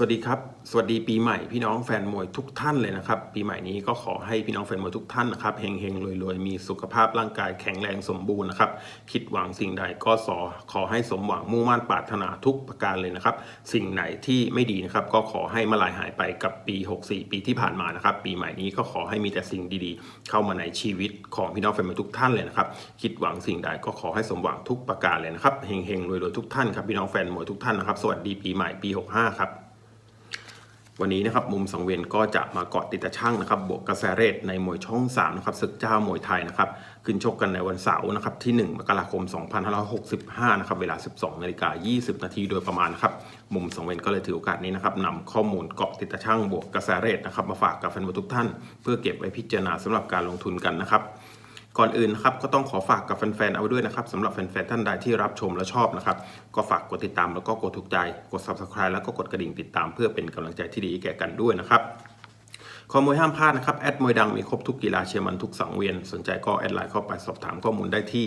สวัสดีครับ สวัสดีปีใหม่พี่น้องแฟนมวยทุกท่านเลยนะครับ ปีใหม่นี้ก็ขอให้พี่น้องแฟนมวยทุกท่านนะครับเฮงเฮงรวยรวยมีสุขภาพร่างกายแข็งแรงสมบูรณ์นะครับ คิดหวังสิ่งใดก็สอขอให้สมหวังมุ่งมั่นปรารถนาทุกประการเลยนะครับ สิ่งไหนที่ไม่ดีนะครับ ก็ขอให้มาลายหายไปกับปี 64 ปีที่ผ่านมานะครับ ปีใหม่นี้ก็ขอให้มีแต่สิ่งดีๆ เข้ามาในชีวิตของพี่น้องแฟนมวยทุกท่านเลยนะครับ คิดหวังสิ่งใดก็ขอให้สมหวังทุกประการเลยนะครับเฮงเฮงรวยรวยทุกท่านครับพี่น้องแฟนมวยทุกท่านนะครับ สวัสดีปีใหม่ปี 65 ครับ วันนี้นะครับมุมสังเวียนก็จะมาเกาะติดตะช่างนะครับบวกกระแสเรศในมวยช่อง3นะครับศึกเจ้ามวยไทยนะครับขึ้นชกกันในวันเสาร์นะครับที่ 1 มกราคม 2565 นะครับเวลา 12นาฬิกา20 นาทีโดยประมาณครับมุมสังเวียนก็เลยถือโอกาสนี้นะครับนำข้อมูลเกาะติดตะช่างบวกกระแสเรศนะครับมาฝากกับแฟนบอลทุกท่าน เพื่อเก็บไว้พิจารณาสำหรับการลงทุนกันนะครับ ก่อนอื่นนะครับก็ต้องขอฝากกับแฟนๆเอาไว้ด้วยนะครับสำหรับแฟนๆท่านใดที่รับชมและชอบนะครับ ก็ฝากกดติดตามแล้วก็กดถูกใจ กด subscribe แล้วก็กดกระดิ่งติดตามเพื่อเป็นกำลังใจที่ดีแก่กันด้วยนะครับข้อมูลห้ามพลาดนะครับแอดมวยดังมีครบทุกกีฬาเชียร์มันทุกสังเวียน สนใจก็แอดไลน์เข้าไปสอบถามข้อมูลได้ที่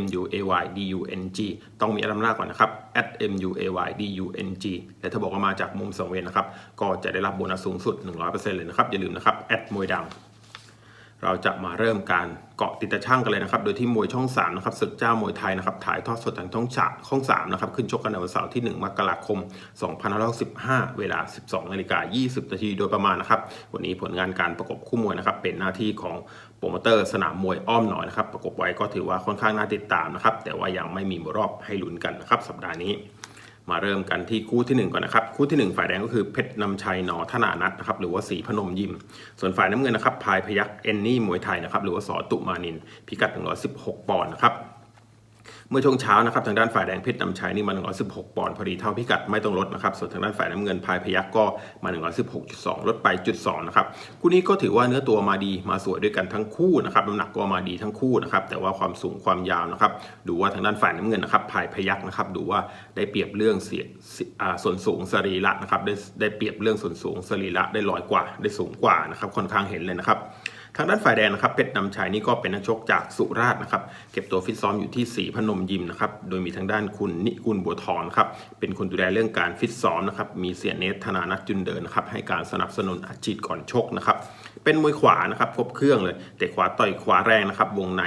@muaydung ต้องมีอันหน้าก่อนนะครับ @muaydung และถ้าบอกว่ามาจากมุมสังเวียนนะครับ ก็จะได้รับโบนัสสูงสุด 100%เลยนะครับ อย่าลืมนะครับแอดมวยดัง เราจะมาเริ่มการเกาะติดตะช่างกันเลยนะครับ โดยที่มวยช่อง3นะครับศึกเจ้ามวยไทยนะครับถ่ายทอดสดทางช่องฉะช่อง3นะครับขึ้นชกกันในวันเสาร์ที่ 1 มกราคม 2515เวลา 12นาฬิกา20นาทีโดยประมาณนะครับ วันนี้ผลงานการประกบคู่มวยนะครับ เป็นหน้าที่ของโปรโมเตอร์สนามมวยอ้อมหน่อยนะครับ ประกบไว้ก็ถือว่าค่อนข้างน่าติดตามนะครับ แต่ว่ายังไม่มีรอบให้ลุ้นกันนะครับสัปดาห์นี้ มาเริ่มกันที่คู่ที่ 1 ก่อนนะครับ คู่ที่ 1 ฝ่ายแดงก็คือเพชรนำชัยนอธนานัทนะครับหรือว่าสีพนมยิม ส่วนฝ่ายน้ำเงินนะครับพายพยักเอนนี่มวยไทยนะครับหรือว่าสอตุมานิน พิกัด 116 ปอนด์นะครับ เมื่อช่วงเช้านะครับทางด้านฝ่ายแดงเพชรนำชัยนี่มา 116 ปอนด์พอดีเท่าพิกัดไม่ต้องลดนะครับส่วนทางด้านฝ่ายน้ำเงินพายพยักก็มา 116.2 ลดไปจุด2นะครับคู่นี้ก็ถือว่าเนื้อตัวมาดีมาสวยด้วยกันทั้งคู่นะครับน้ำหนักก็มาดีทั้งคู่นะครับแต่ว่าความสูงความยาวนะครับดูว่าทางด้านฝ่ายน้ำเงินนะครับพายพยักนะครับดูว่าได้เปรียบเรื่องเสียส่วนสูงสรีระนะครับได้ได้เปรียบเรื่องส่วนสูงสรีระได้ลอยกว่าได้สูงกว่านะครับค่อนข้างเห็นเลยนะครับ ทางด้านฝ่ายแดงนะครับเพชรนำชัยนี่ก็เป็นนักชกจากสุราษฎร์นะครับเก็บตัวฟิตซ้อมอยู่ที่สีพนมยิมนะครับโดยมีทางด้านคุณนิกุลบัวทองครับเป็นคนดูแลเรื่องการฟิตซ้อมนะครับมีเสียเนสธนานัทจุนเดินนะครับให้การสนับสนุนอัดฉีดก่อนชกนะครับเป็นมวยขวานะครับครบเครื่องเลยแต่ขวาต่อยขวาแรงนะครับวงใน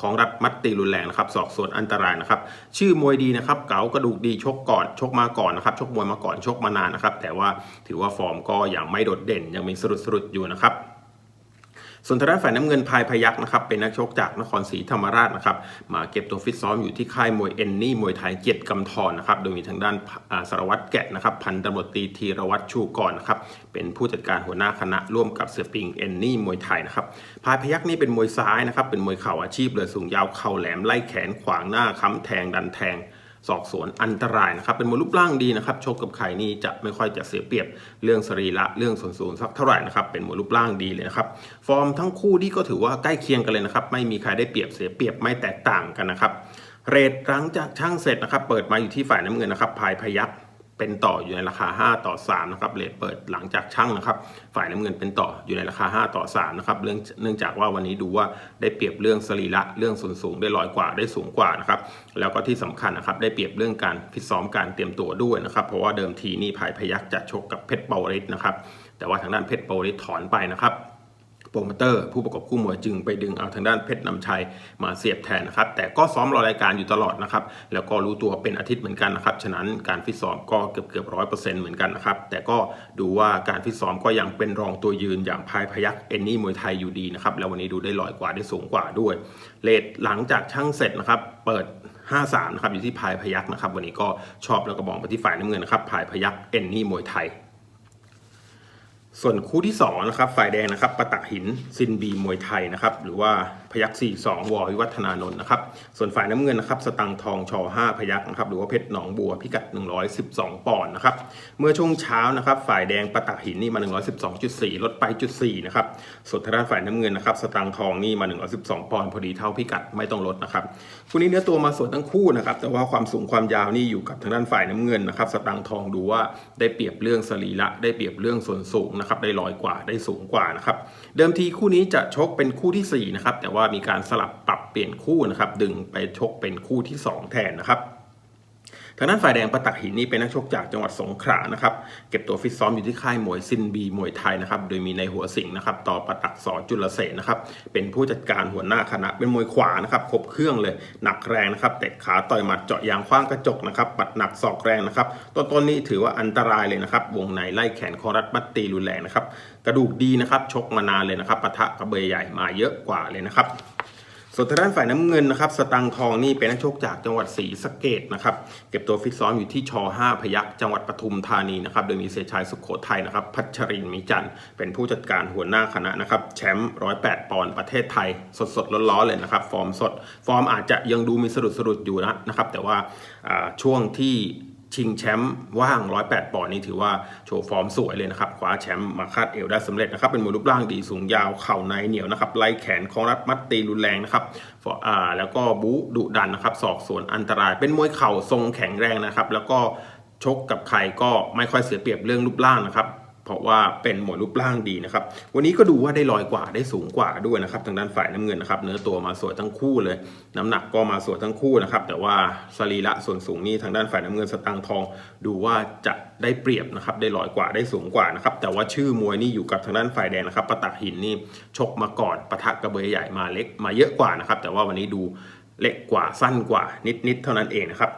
ของรัฐมัดตีรุนแรงนะครับศอกส่วนอันตรายนะครับชื่อมวยดีนะครับเก๋ากระดูกดีชกก่อนชกมาก่อนนะครับชกมวยมาก่อนชกมานานนะครับแต่ว่าถือว่าฟอร์มก็ยังไม่โดดเด่นยังมีสรุดสรุดอยู่นะครับ ส่วนทางด้านฝ่ายน้ำเงินพายพยักนะครับเป็นนักชกจากนครศรีธรรมราชนะครับมาเก็บตัวฟิตซ้อมอยู่ที่ค่ายมวยเอนนี่มวยไทยเกียรติกำธรนะครับโดยมีทางด้านสารวัตรแกะนะครับพันตำรวจตีธีรวัตรชูกรนะครับเป็นผู้จัดการหัวหน้าคณะร่วมกับเสือปิงเอนนี่มวยไทยนะครับพายพยักนี่เป็นมวยซ้ายนะครับเป็นมวยเข่าอาชีพเลยสูงยาวเข่าแหลมไล่แขนขวางหน้าค้ำแทงดันแทง ศอกสวนอันตรายนะครับ เป็นมวยรูปร่างดีนะครับ ชกกับใครนี่จะไม่ค่อยจะเสียเปรียบเรื่องสรีระเรื่องส่วนสูงสักเท่าไหร่นะครับ เป็นมวยรูปร่างดีเลยนะครับ ฟอร์มทั้งคู่นี่ก็ถือว่าใกล้เคียงกันเลยนะครับ ไม่มีใครได้เปรียบเสียเปรียบไม่แตกต่างกันนะครับ เรทหลังจากช่างเสร็จนะครับ เปิดมาอยู่ที่ฝ่ายน้ำเงินนะครับพายพยัก เป็นต่ออยู่ในราคา 5 ต่อ3นะครับเรทเปิดหลังจากช่างนะครับ ฝ่ายน้ำเงินเป็นต่ออยู่ในราคา 5 ต่อ3นะครับเรื่องเนื่องจากว่าวันนี้ดูว่าได้เปรียบเรื่องสรีระเรื่องส่วนสูงได้ลอยกว่าได้สูงกว่านะครับแล้วก็ที่สำคัญนะครับได้เปรียบเรื่องการฟิตซ้อมการเตรียมตัวด้วยนะครับเพราะว่าเดิมทีนี่พายพยักจะชกกับเพชรเปาริสนะครับแต่ว่าทางด้านเพชรเปาริสถอนไปนะครับ โปรโมเตอร์ผู้ประกอบคู่มวยจึงไปดึงเอาทางด้านเพชรนำชัยมาเสียบแทนนะครับแต่ก็ซ้อมรอรายการอยู่ตลอดนะครับแล้วก็รู้ตัวเป็นอาทิตย์เหมือนกันนะครับฉะนั้นการฟิตซ้อมก็เกือบเกือบร้อยเปอร์เซ็นต์เหมือนกันนะครับแต่ก็ดูว่าการฟิตซ้อมก็ยังเป็นรองตัวยืนอย่างพายพยักเอนนี่มวยไทยอยู่ดีนะครับแล้ววันนี้ดูได้ลอยกว่าได้สูงกว่าด้วยเลทหลังจากช่างเสร็จนะครับเปิด5-3นะครับอยู่ที่พายพยักนะครับวันนี้ก็ชอบแล้วก็บอกไปที่ฝ่ายน้ำเงินนะครับพายพยักเอนนี่มวยไทย ส่วนคู่ที่2นะครับฝ่ายแดงนะครับประตักหินซินบีมวยไทยนะครับ หรือว่า พยัก42วอวิวัฒนานนท์นะครับ ส่วนฝ่ายน้ำเงินนะครับ สตังทองชอ5พยักนะครับ หรือว่าเพชรหนองบัวพิกัด 112 ปอนด์นะครับ เมื่อช่วงเช้านะครับ ฝ่ายแดงประตักหินนี่มา 112.4 ลดไปจุด4นะครับ ส่วนทางด้านฝ่ายน้ำเงินนะครับ สตังทองนี่มา 112 ปอนด์พอดีเท่าพิกัดไม่ต้องลดนะครับคู่นี้เนื้อตัวมาสวยทั้งคู่นะครับ แต่ว่าความสูงความยาวนี่อยู่กับทางด้านฝ่ายน้ำเงินนะครับ สตังทองดูว่าได้เปรียบเรื่องสรีระได้เปรียบเรื่องส่วนสูงนะครับ ได้ลอยกว่าได้สูงกว่านะครับ เดิมทีคู่นี้จะชกเป็นคู่ที่4นะครับ แต่ว่าามีการสลับปรับเปลี่ยนคู่นะครับ ดึงไปชกเป็นคู่ที่ 2 แทนนะครับ ทางด้านฝ่ายแดงประตักหินนี่เป็นนักชกจากจังหวัดสงขลานะครับเก็บตัวฟิตซ้อมอยู่ที่ค่ายมวยซินบีมวยไทยนะครับโดยมีในหัวสิงห์นะครับต่อประตักสอจุลเสนนะครับเป็นผู้จัดการหัวหน้าคณะเป็นมวยขวานะครับครบเครื่องเลยหนักแรงนะครับเตะขาต่อยหมัดเจาะยางคว้างกระจกนะครับปัดหนักศอกแรงนะครับต้นๆนี้ถือว่าอันตรายเลยนะครับวงในไล่แขนคอรัดมัดตีรุนแรงนะครับกระดูกดีนะครับชกมานานเลยนะครับปะทะกระเบยใหญ่มาเยอะกว่าเลยนะครับ ส่วนทางด้านฝ่ายน้ำเงินนะครับ สตังทองนี่เป็นนักชกจากจังหวัดศรีสะเกดนะครับ เก็บตัวฟิตซ้อมอยู่ที่ช5พยัคฆ์จังหวัดปทุมธานีนะครับ โดยมีเสชายสุขโขทัยนะครับ พัชรินมีจันเป็นผู้จัดการหัวหน้าคณะนะครับ แชมป์108ปดปอนด์ประเทศไทย สดๆร้อนๆเลยนะครับ ฟอร์มสด ฟอร์มอาจจะยังดูมีสะดุดสะดุดอยู่นะนะครับ แต่ว่าช่วงที่ ชิงแชมป์ว่าง 108 ปอนด์นี่ถือว่าโชว์ฟอร์มสวยเลยนะครับคว้าแชมป์มาคาดเอวได้สำเร็จนะครับเป็นมวยรูปร่างดีสูงยาวเข่าในเหนียวนะครับไล่แขนของรัดมัดตีรุนแรงนะครับฟออ่าแล้วก็บู๊ดุดันนะครับศอกสวนอันตราย เป็นมวยเข่าทรงแข็งแรงนะครับแล้วก็ชกกับใครก็ไม่ค่อยเสียเปรียบเรื่องรูปร่างนะครับ เพราะว่าเป็นหมวยรูปร่างดีนะครับ วันนี้ก็ดูว่าได้ลอยกว่าได้สูงกว่าด้วยนะครับ ทางด้านฝ่ายน้ำเงินนะครับ เนื้อตัวมาสวยทั้งคู่เลย น้ำหนักก็มาสวยทั้งคู่นะครับ แต่ว่าสรีระส่วนสูงนี่ทางด้านฝ่ายน้ำเงินสตางค์ทอง ดูว่าจะได้เปรียบนะครับ ได้ลอยกว่าได้สูงกว่านะครับ แต่ว่าชื่อมวยนี่อยู่กับทางด้านฝ่ายแดงนะครับ ประตักหินนี่ชกมาก่อนประทะกระเบยใหญ่มาเล็กมาเยอะกว่านะครับ แต่ว่าวันนี้ดูเล็กกว่าสั้นกว่านิดๆเท่านั้นเองนะครับ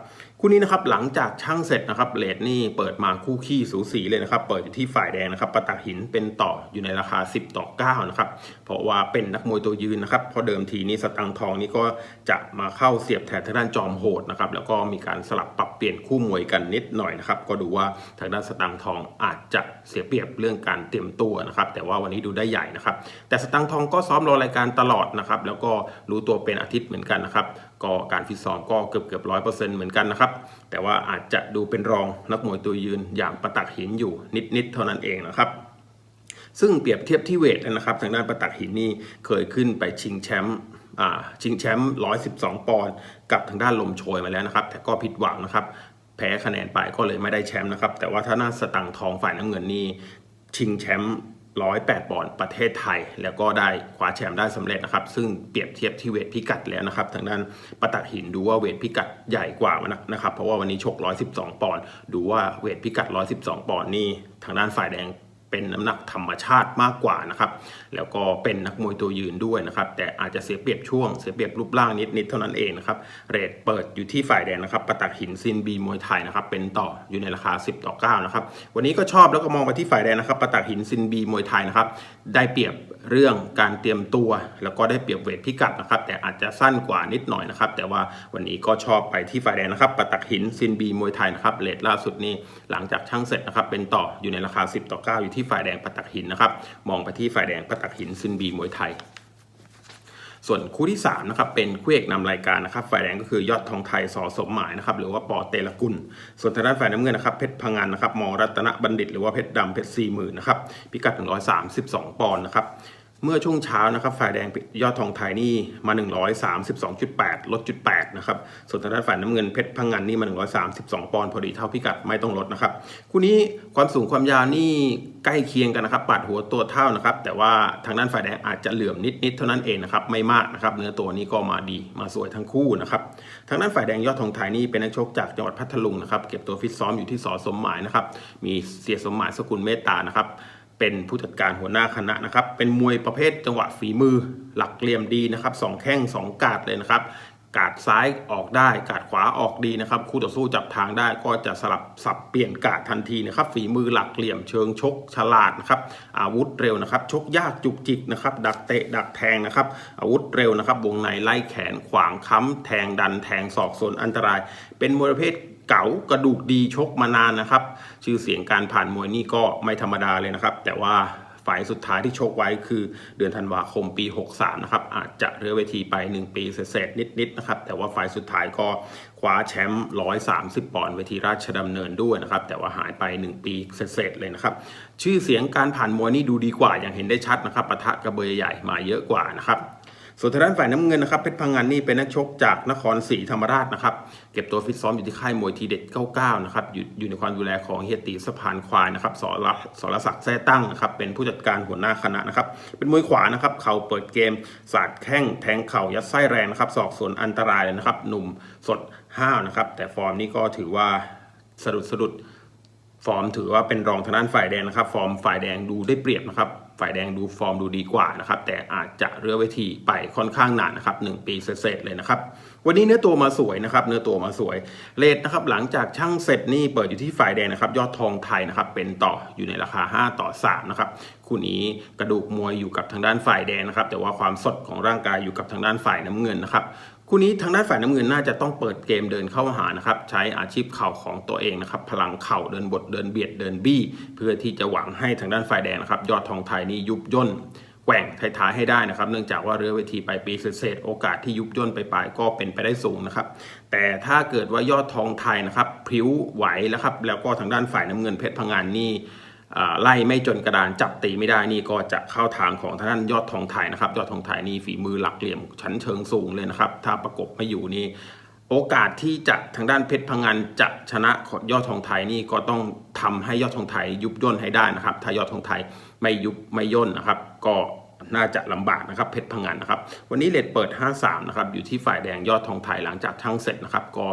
คู่นี้นะครับหลังจากช่างเสร็จนะครับเลทนี่เปิดมาคู่ขี้สูสีเลยนะครับ เปิดอยู่ที่ฝ่ายแดงนะครับประตักหินเป็นต่ออยู่ในราคา 10 ต่อ9นะครับเพราะว่าเป็นนักมวยตัวยืนนะครับเพราะเดิมทีนี้สตังทองนี่ก็จะมาเข้าเสียบแทนทางด้านจอมโหดนะครับแล้วก็มีการสลับปรับเปลี่ยนคู่มวยกันนิดหน่อยนะครับก็ดูว่าทางด้านสตังทองอาจจะเสียเปรียบเรื่องการเตรียมตัวนะครับแต่ว่าวันนี้ดูได้ใหญ่นะครับแต่สตังทองก็ซ้อมรอรายการตลอดนะครับแล้วก็รู้ตัวเป็นอาทิตย์เหมือนกันนะครับ ก็การฟิตซ้อมก็เกือบเกือบร้อยเปอร์เซ็นต์เหมือนกันนะครับ แต่ว่าอาจจะดูเป็นรองนักมวยตัวยืนอย่างประตักหินอยู่นิดๆเท่านั้นเองนะครับซึ่งเปรียบเทียบที่เวทนะครับทางด้านประตักหินนี่เคยขึ้นไปชิงแชมป์ชิงแชมป์ 112 ปอนด์กับทางด้านลมโชยมาแล้วนะครับ แต่ก็ผิดหวังนะครับ แพ้คะแนนไปก็เลยไม่ได้แชมป์นะครับ แต่ว่าถ้าหน้าสตังทองฝ่ายน้ำเงินนี่ชิงแชมป์ 108ปอนด์ประเทศไทย แล้วก็ได้คว้าแชมป์ได้สำเร็จนะครับ ซึ่งเปรียบเทียบที่เวทพิกัดแล้วนะครับ ทางด้านประตักหินดูว่าเวทพิกัดใหญ่กว่านะครับ เพราะว่าวันนี้ชก 112 ปอนด์ดูว่าเวทพิกัด 112 ปอนด์นี่ทางด้านฝ่ายแดง เป็นน้ำหนักธรรมชาติมากกว่านะครับ แล้วก็เป็นนักมวยตัวยืนด้วยนะครับ แต่อาจจะเสียเปรียบช่วง เสียเปรียบรูปร่างนิดๆเท่านั้นเองนะครับ เรทเปิดอยู่ที่ฝ่ายแดงนะครับ ประตักหินซินบีมวยไทยนะครับ เป็นต่ออยู่ในราคา 10 ต่อ 9 นะครับ วันนี้ก็ชอบแล้วก็มองไปที่ฝ่ายแดงนะครับ ประตักหินซินบีมวยไทยนะครับ ได้เปรียบเรื่องการเตรียมตัว แล้วก็ได้เปรียบเวทพิกัดนะครับ แต่อาจจะสั้นกว่านิดหน่อยนะครับ แต่ว่าวันนี้ก็ชอบไปที่ฝ่ายแดงนะครับ ประตักหินซินบีมวยไทยนะครับ เรทล่าสุดนี่หลังจากช่างเสร็จนะครับ เป็นต่ออยู่ในราคา 10 ต่อ 9 อยู่ที่ฝ่ายแดงปะตักหินนะครับ มองไปที่ฝ่ายแดงปะตักหินซินบีมวยไทย ส่วนคู่ที่3นะครับเป็นคู่เอกนำรายการนะครับ ฝ่ายแดงก็คือยอดทองไทยสอสมหมายนะครับหรือว่าปอเตละกุล ส่วนทางด้านฝ่ายน้ำเงินนะครับเพชรพังงานนะครับมอรัตนบัณฑิต หรือว่าเพชรดำเพชรสี่หมื่นนะครับพิกัด132ปอนด์นะครับ เมื่อช่วงเช้านะครับฝ่ายแดงยอดทองไทยนี่มา 132.8 ลดจุด8นะครับ ส่วนทางด้านฝ่ายน้ำเงินเพชรพังงานนี่มา 132 ปอนด์พอดีเท่าพิกัดไม่ต้องลดนะครับ คู่นี้ความสูงความยาวนี่ใกล้เคียงกันนะครับปัดหัวตัวเท่านะครับ แต่ว่าทางด้านฝ่ายแดงอาจจะเหลื่อมนิดๆเท่านั้นเองนะครับไม่มากนะครับเนื้อตัวนี้ก็มาดีมาสวยทั้งคู่นะครับทางด้านฝ่ายแดงยอดทองไทยนี่เป็นนักชกจากจังหวัดพัทลุงนะครับเก็บตัวฟิตซ้อมอยู่ที่สอสมหมายนะครับมีเสียสมหมายสกุลเมตตานะครับ เป็นผู้จัดการหัวหน้าคณะนะครับ เป็นมวยประเภทจังหวะฝีมือหลักเหลี่ยมดีนะครับสองแข้งสองกาดเลยนะครับ กาดซ้ายออกได้ กาดขวาออกดีนะครับ คู่ต่อสู้จับทางได้ก็จะสลับสับเปลี่ยนกาดทันทีนะครับ ฝีมือหลักเหลี่ยมเชิงชกฉลาดนะครับ อาวุธเร็วนะครับ ชกยากจุกจิกนะครับ ดักเตะดักแทงนะครับ อาวุธเร็วนะครับ วงในไล่แขนขวางค้ำแทงดันแทงศอกส่วนอันตราย เป็นมวยประเภท เก๋ากระดูกดีชกมานานนะครับ ชื่อเสียงการผ่านมวยนี่ก็ไม่ธรรมดาเลยนะครับ แต่ว่าฝ่ายสุดท้ายที่ชกไว้คือเดือนธันวาคมปี 63 นะครับ อาจจะเรือเวทีไป 1 ปีเศษๆนิดๆนะครับ แต่ว่าฝ่ายสุดท้ายก็คว้าแชมป์ 130 ปอนด์เวทีราชดำเนินด้วยนะครับ แต่ว่าหายไป 1 ปีเศษๆเลยนะครับ ชื่อเสียงการผ่านมวยนี่ดูดีกว่าอย่างเห็นได้ชัดนะครับปะทะกระเบยใหญ่มาเยอะกว่านะครับ ส่วนทางด้านฝ่ายน้ำเงินนะครับเพชรพังงานนี่เป็นนักชกจากนครศรีธรรมราชนะครับเก็บตัวฟิตซ้อมอยู่ที่ค่ายมวยทีเด็ด 99 นะครับอยู่อยู่ในความดูแลของเฮียตีสะพานควายนะครับสรสรศักดิ์แท้ตั้งนะครับเป็นผู้จัดการหัวหน้าคณะนะครับเป็นมวยขวานะครับเข่าเปิดเกมสาดแข้งแทงเข่ายัดไส้แรงนะครับศอกสวนอันตรายเลยนะครับหนุ่มสดห้าวนะครับแต่ฟอร์มนี้ก็ถือว่าสะดุดสะดุดฟอร์มถือว่าเป็นรองทางด้านฝ่ายแดงนะครับ ฟอร์มฝ่ายแดงดูได้เปรียบนะครับ ฝ่ายแดงดูฟอร์มดูดีกว่านะครับ แต่อาจจะเรือเวทีไปค่อนข้างนานนะครับหนึ่งปีเศษๆเลยนะครับ วันนี้เนื้อตัวมาสวยนะครับ เนื้อตัวมาสวยเลทนะครับหลังจากช่างเสร็จนี่เปิดอยู่ที่ฝ่ายแดงนะครับ ยอดทองไทยนะครับ เป็นต่ออยู่ในราคา 5 ต่อ 3 นะครับคู่นี้กระดูกมวยอยู่กับทางด้านฝ่ายแดงนะครับ แต่ว่าความสดของร่างกายอยู่กับทางด้านฝ่ายน้ำเงินนะครับ คู่นี้ทางด้านฝ่ายน้ำเงินน่าจะต้องเปิดเกมเดินเข้าหานะครับใช้อาชีพเข่าของตัวเองนะครับพลังเข่าเดินบทเดินเบียดเดินบี้ เพื่อที่จะหวังให้ทางด้านฝ่ายแดงนะครับยอดทองไทยนี่ยุบย่นแกว่งท้ายๆให้ได้นะครับ เนื่องจากว่าเรือเวทีไปปีเศษโอกาสที่ยุบย่นไปปลายก็เป็นไปได้สูงนะครับ แต่ถ้าเกิดว่ายอดทองไทยนะครับพริ้วไหวแล้วครับแล้วก็ทางด้านฝ่ายน้ำเงินเพชรพังงานนี่ ไล่ไม่จนกระดานจับตีไม่ได้นี่ก็จะเข้าทางของทางด้านยอดทองไทยนะครับ ยอดทองไทยนี่ฝีมือหลักเหลี่ยมชั้นเชิงสูงเลยนะครับ ถ้าประกบไม่อยู่นี่โอกาสที่จะทางด้านเพชรพังงานจะชนะยอดทองไทยนี่ก็ต้องทำให้ยอดทองไทยยุบย่นให้ได้นะครับ ถ้ายอดทองไทยไม่ยุบไม่ย่นนะครับ ก็น่าจะลำบากนะครับเพชรพังงานนะครับ วันนี้เลทเปิด 53 นะครับอยู่ที่ฝ่ายแดงยอดทองไทยหลังจากทั้งเสร็จนะครับ ก็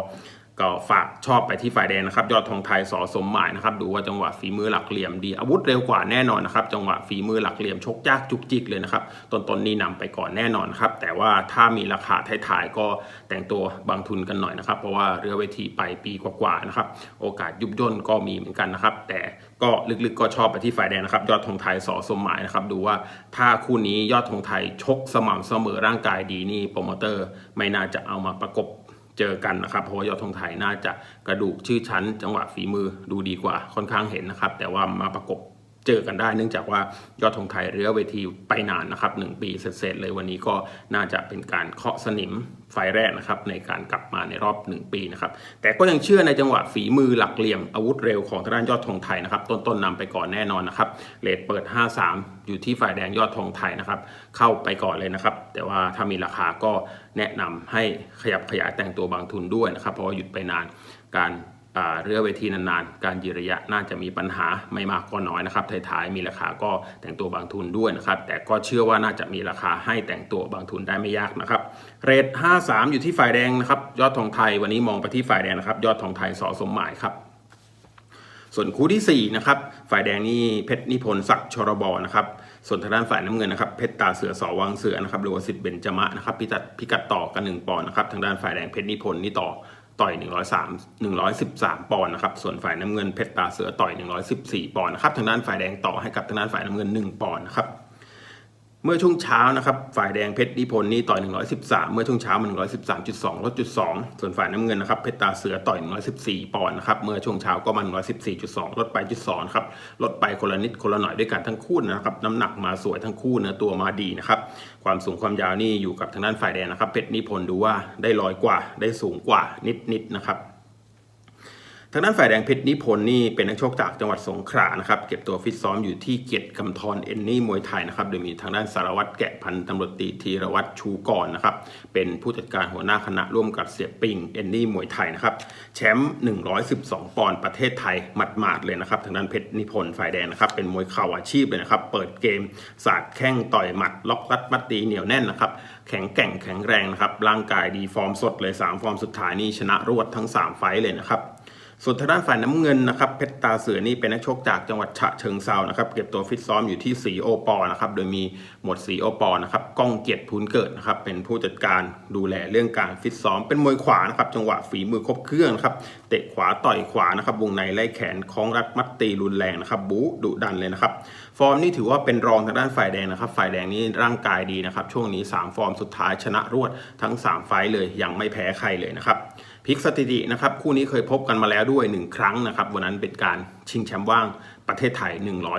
ก็ฝากชอบไปที่ฝ่ายแดงนะครับ ยอดทองไทยสอสมหมายนะครับ ดูว่าจังหวะฝีมือหลักเหลี่ยมดี อาวุธเร็วกว่าแน่นอนนะครับ จังหวะฝีมือหลักเหลี่ยมชกยากจุกจิกเลยนะครับตนๆนี้นำไปก่อนแน่นอนครับ แต่ว่าถ้ามีราคาท้ายๆก็แต่งตัวบางทุนกันหน่อยนะครับ เพราะว่าเรือเวทีไปปีกว่าๆนะครับ โอกาสยุบย่นก็มีเหมือนกันนะครับ แต่ก็ลึกๆก็ชอบไปที่ฝ่ายแดงนะครับ ยอดธงไทยสอสมหมายนะครับ ดูว่าถ้าคู่นี้ยอดธงไทยชกสม่ำเสมอร่างกายดีนี่โปรโมเตอร์ ไม่น่าจะเอามาประกบ เจอกันนะครับเพราะว่ายอดธงไทยน่าจะกระดูกชื่อชั้น จังหวะฝีมือดูดีกว่าค่อนข้างเห็นนะครับ แต่ว่ามาประกบ เจอกันได้ เนื่องจากว่ายอดธงไทยเรือเวทีไปนานนะครับหนึ่งปีเสร็จเลยวันนี้ก็น่าจะเป็นการเคาะสนิมไฟแรกนะครับในการกลับมาในรอบ 1 ปีนะครับแต่ก็ยังเชื่อในจังหวะฝีมือหลักเหลี่ยมอาวุธเร็วของทางด้านยอดธงไทยนะครับต้นๆนำไปก่อนแน่นอนนะครับเลทเปิด 53 อยู่ที่ฝ่ายแดงยอดธงไทยนะครับเข้าไปก่อนเลยนะครับแต่ว่าถ้ามีราคาก็แนะนำให้ขยับขยายแต่งตัวบางทุนด้วยนะครับเพราะว่าหยุดไปนานการ เรือเวทีนานๆ การยืนระยะน่าจะมีปัญหาไม่มากก็น้อยนะครับท้ายๆมีราคาก็แต่งตัวบางทุนด้วยนะครับ แต่ก็เชื่อว่าน่าจะมีราคาให้แต่งตัวบางทุนได้ไม่ยากนะครับ เรท 53 อยู่ที่ฝ่ายแดงนะครับ ยอดทองไทยวันนี้มองไปที่ฝ่ายแดงนะครับ ยอดทองไทยสอสมหมายครับส่วนคู่ที่4นะครับฝ่ายแดงนี่เพชรนิพนธ์ศักดิ์ชรบนะครับส่วนทางด้านฝ่ายน้ำเงินนะครับเพชรตาเสือสอวังเสือนะครับหรือว่าสิทธิ์เบญจมะนะครับพิกัดพิกัดต่อกัน1ปอนด์นะครับทางด้านฝ่ายแดงเพชรนิพนธ์นี่ต่อ ต่อย 103 113 ปอนด์นะครับ ส่วนฝ่ายน้ำเงินเพชรตาเสือต่อย 114 ปอนด์นะครับ ทางด้านฝ่ายแดงต่อให้กับทางด้านฝ่ายน้ำเงิน 1 ปอนด์นะครับ เมื่อช่วงเช้านะครับ ฝ่ายแดงเพชรนิพนธ์นี่ต่อย 113 เมื่อช่วงเช้ามัน 113.2ลดจุด2ส่วนฝ่ายน้ำเงินนะครับเพชรตาเสือต่อย 114 ปอนด์นะครับ เมื่อช่วงเช้าก็มัน 114.2 ลดไปจุด2ครับ ลดไปคนละนิดคนละหน่อยด้วยกันทั้งคู่นะครับ น้ำหนักมาสวยทั้งคู่เนื้อตัวมาดีนะครับ ความสูงความยาวนี่อยู่กับทางด้านฝ่ายแดงนะครับ เพชรนิพนธ์ดูว่าได้ลอยกว่า ได้สูงกว่านิดๆนะครับ ทางด้านฝ่ายแดงเพชรนิพนธ์นี่เป็นนักชกจากจังหวัดสงขลานะครับเก็บตัวฟิตซ้อมอยู่ที่เกียรติกำธรเอนนี่มวยไทยนะครับโดยมีทางด้านสารวัตรแกะพันตำรวจตีธีรวัตรชูกรนะครับเป็นผู้จัดการหัวหน้าคณะร่วมกับเสียปิงเอนนี่มวยไทยนะครับแชมป์112 ปอนด์ประเทศไทยหมาดๆเลยนะครับทางด้านเพชรนิพนธ์ฝ่ายแดงนะครับเป็นมวยเข่าอาชีพเลยนะครับเปิดเกมสาดแข้งต่อยหมัดล็อกรัดมัดตีเหนียวแน่นนะครับแข็งแกร่งแข็งแรงนะครับร่างกายดีฟอร์มสดเลยสามฟอร์มสุดท้ายนี่ชนะรวดทั้งสามไฟเลยนะครับ ส่วนทางด้านฝ่ายน้ำเงินนะครับเพชรตาเสือนี่เป็นนักชกจากจังหวัดฉะเชิงเซานะครับเก็บตัวฟิตซ้อมอยู่ที่สีโอปอนะครับโดยมีหมวดสีโอปอนะครับก้องเกียรติพูนเกิดนะครับเป็นผู้จัดการดูแลเรื่องการฟิตซ้อม เป็นมวยขวานะครับจังหวะฝีมือครบเครื่องนะครับเตะขวาต่อยขวานะครับวงในไล่แขนคล้องรัดมัดตีรุนแรงนะครับบู๊ดุดันเลยนะครับฟอร์มนี่ถือว่าเป็นรองทางด้านฝ่ายแดงนะครับฝ่ายแดงนี่ร่างกายดีนะครับช่วงนี้สามฟอร์มสุดท้ายชนะรวดทั้งสามไฟเลยยังไม่แพ้ใครเลยนะครับ พลิกสถิตินะครับคู่นี้เคยพบกันมาแล้วด้วย 1 ครั้งนะครับวันนั้นเป็นการชิงแชมป์ว่างประเทศไทย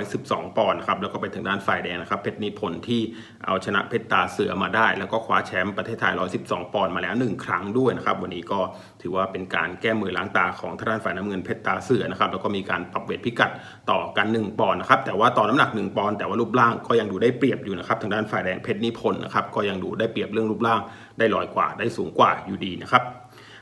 112 ปอนด์นะครับแล้วก็ไปถึงด้านฝ่ายแดงนะครับเพชรนิพนธ์ที่เอาชนะเพชรตาเสือมาได้ แล้วก็คว้าแชมป์ประเทศไทย 112 ปอนด์มาแล้ว 1 ครั้งด้วยนะครับวันนี้ก็ถือว่าเป็นการแก้มือล้างตาของทางด้านฝ่ายน้ำเงินเพชรตาเสือนะครับแล้วก็มีการปรับเวทพิกัดต่อกัน 1 ปอนด์นะครับแต่ว่าต่อน้ำหนัก 1 ปอนด์แต่ว่ารูปร่างก็ยังดูได้เปรียบอยู่นะครับทางด้านฝ่ายแดงเพชรนิพนธ์นะครับก็ยังดูได้เปรียบเรื่องรูปร่างได้ลอยกว่าได้สูงกว่าอยู่ดีนะครับ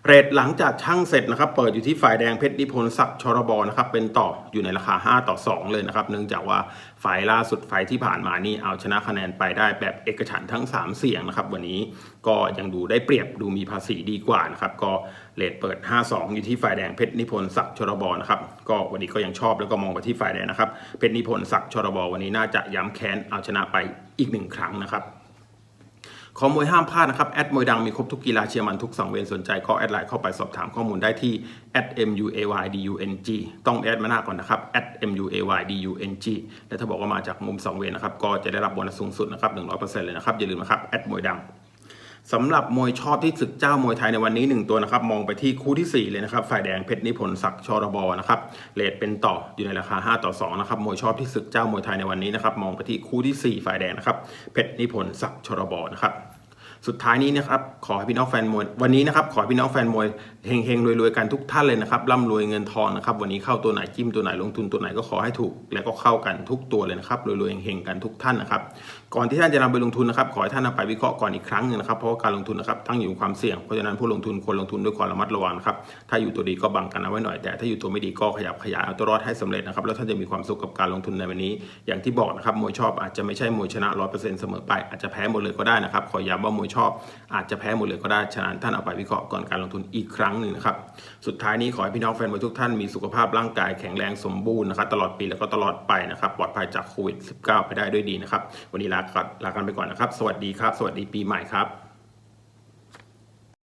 เรทหลังจากช่างเสร็จนะครับ เปิดอยู่ที่ฝ่ายแดงเพชรนิพนธ์ศักดิ์ชรบนะครับ เป็นต่ออยู่ในราคา 5 ต่อ 2 เลยนะครับ เนื่องจากว่าฝ่ายล่าสุดฝ่ายที่ผ่านมานี่เอาชนะคะแนนไปได้แบบเอกฉันท์ทั้ง 3 เสียงนะครับ วันนี้ก็ยังดูได้เปรียบดูมีภาษีดีกว่านะครับ ก็เรทเปิด 5-2 อยู่ที่ฝ่ายแดงเพชรนิพนธ์ศักดิ์ชรบนะครับ ก็วันนี้ก็ยังชอบแล้วก็มองไปที่ฝ่ายแดงนะครับ เพชรนิพนธ์ศักดิ์ชรบวันนี้น่าจะย้ำแค้นเอาชนะไปอีกหนึ่งครั้งนะครับ ขอมวยห้ามพลาดนะครับแอดมวยดังมีครบทุกกีฬาเชียร์มันทุกสังเวียนสนใจก็แอดไลน์เข้าไปสอบถามข้อมูลได้ที่ @muaydung ต้องแอดมาหน้าก่อนนะครับ @muaydung และถ้าบอกว่ามาจากมุมสังเวียนนะครับก็จะได้รับโบนัสสูงสุดนะครับ100%เลยนะครับอย่าลืมนะครับแอดมวยดัง สำหรับมวยชอบที่ศึกเจ้ามวยไทยในวันนี้ 1 ตัวนะครับ มองไปที่คู่ทีสี่ 4 เลยนะครับฝ่ายแดงเพชรนิพนธ์ศักดิ์ชรบนะครับเลทเป็นต่ออยู่ในราคา 5 ต่อ2นะครับมวยชอบที่ศึกเจ้ามวยไทยในวันนี้นะครับมองไปที่คู่ทีสี่4 ฝ่ายแดงนะครับเพชรนิพนธ์ศักดิ์ชรบนะครับสุดท้ายนี้นะครับขอให้พี่น้องแฟนมวยวันนี้นะครับขอให้พี่น้องแฟนมวยเฮงเฮงๆรวยๆกันทุกท่านเลยนะครับร่ำรวยเงินทองนะครับวันนี้เข้าตัวไหนจิ้มตัวไหนลงทุนตัวไหนก็ขอให้ถูก แล้วก็เข้ากันทุกตัวเลยนะครับรวยๆเฮงๆกันทุกท่านนะครับ ก่อนที่ท่านจะนำไปลงทุนนะครับขอให้ท่านนำไปวิเคราะห์ก่อนอีกครั้งหนึงนะครับเพราะว่าการลงทุนนะครับตั้งอยู่ความเสี่ยงเพราะฉะนั้นผู้ลงทุนควรลงทุนด้วยความระมัดระวังครับถ้าอยู่ตัวดีก็บังกันเอาไว้หน่อยแต่ถ้าอยู่ตัวไม่ดีก็ขยับขยายเอาตัวรอดให้สำเร็จนะครับแล้วท่านจะมีความสุขกับการลงทุนในวันนี้ อย่างที่บอกนะครับมวยชอบอาจจะไม่ใช่มวยชนะร้อยเปอร์เซ็นต์เสมอไปอาจจะแพ้หมดเลยก็ได้นะครับขอย้ำว่ามวยชอบอาจจะแพ้หมดเลยก็ได้ฉะนั้นท่านเอาไปวิเคราะห์ก่อนการลงทุนอีกครั้งหนึ่งนะครับสุดท้ายนี้ขอให้พี่น้องแฟนมวยทุกท่านมีสุขภาพร่างกายแข็งแรงสมบูรณ์นะครับตลอดปีแล้วก็ตลอดไปนะครับปลอดภัยจากโควิด -19 ไปได้ด้วยดีนะครับวันนี้ลาลากันไปก่อนนะครับ สวัสดีครับ สวัสดีปีใหม่ครับ